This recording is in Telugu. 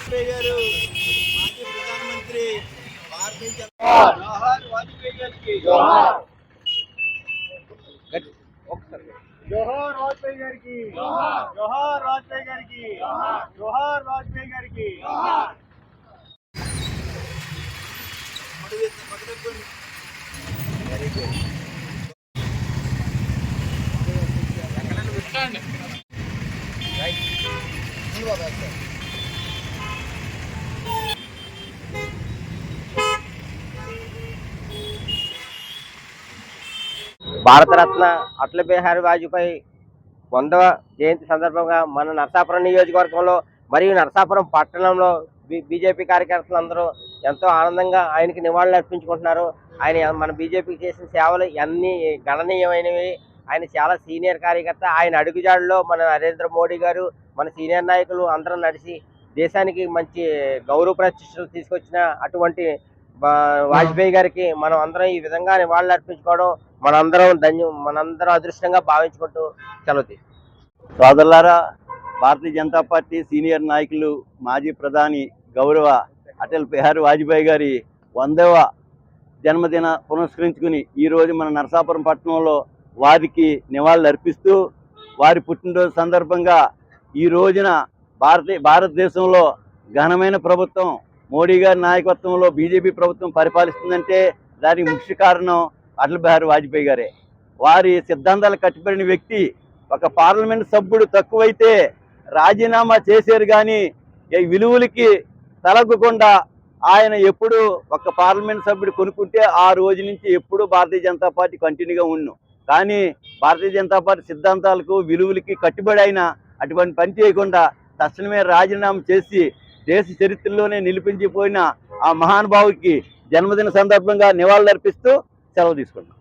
వాజ్పేయి గారు మాజీ ప్రధానమంత్రి భారతీయ జనతా జోహార్ వాజ్పేయి గారికి జోహార్ జోహార్ వాజ్పేయి గారికి జోహార్ వాజ్పేయి గారికి జోహార్ వాజ్పేయి గారికి వెరీ గుడ్ భారతరత్న అటల్ బిహారీ వాజ్పేయి వందవ జయంతి సందర్భంగా మన నరసాపురం నియోజకవర్గంలో మరియు నరసాపురం పట్టణంలో బి- బీజేపీ కార్యకర్తలు అందరూ ఎంతో ఆనందంగా ఆయనకి నివాళులు అర్పించుకుంటున్నారు. ఆయన మన బీజేపీకి చేసిన సేవలు అన్ని గణనీయమైనవి. ఆయన చాలా సీనియర్ కార్యకర్త. ఆయన అడుగుజాడలో మన నరేంద్ర మోడీ గారు మన సీనియర్ నాయకులు అందరం నడిచి దేశానికి మంచి గౌరవ ప్రతిష్టలు తీసుకొచ్చిన అటువంటి వాజ్పేయి గారికి మనం అందరం ఈ విధంగా నివాళులు అర్పించుకోవడం మనందరం ధన్యం మనందరం అదృష్టంగా భావించుకుంటూ సెలవు సోదరులారా భారతీయ జనతా పార్టీ సీనియర్ నాయకులు మాజీ ప్రధాని గౌరవ అటల్ బిహారీ వాజ్పేయి గారి వందవ జన్మదిన పునస్కరించుకుని ఈరోజు మన నరసాపురం పట్టణంలో వారికి నివాళులు అర్పిస్తూ వారి పుట్టినరోజు సందర్భంగా ఈ రోజున భారతీయ భారతదేశంలో ఘనమైన ప్రభుత్వం మోడీ గారి నాయకత్వంలో బీజేపీ ప్రభుత్వం పరిపాలిస్తుందంటే దానికి ముఖ్య కారణం అటల్ బిహారీ వాజ్పేయి గారే. వారి సిద్ధాంతాలు కట్టుబడిన వ్యక్తి ఒక పార్లమెంట్ సభ్యుడు తక్కువైతే రాజీనామా చేశారు కానీ ఈ విలువలకి తలగ్గకుండా ఆయన ఎప్పుడు ఒక పార్లమెంట్ సభ్యుడు కొనుక్కుంటే ఆ రోజు నుంచి ఎప్పుడు భారతీయ జనతా పార్టీ కంటిన్యూగా ఉన్ను కానీ భారతీయ జనతా పార్టీ సిద్ధాంతాలకు విలువలకి కట్టుబడి అయిన అటువంటి పని చేయకుండా తక్షణమే రాజీనామా చేసి దేశ చరిత్రలోనే నిలిపించిపోయిన ఆ మహానుభావుకి జన్మదిన సందర్భంగా నివాళులర్పిస్తూ సెలవు తీసుకున్నాం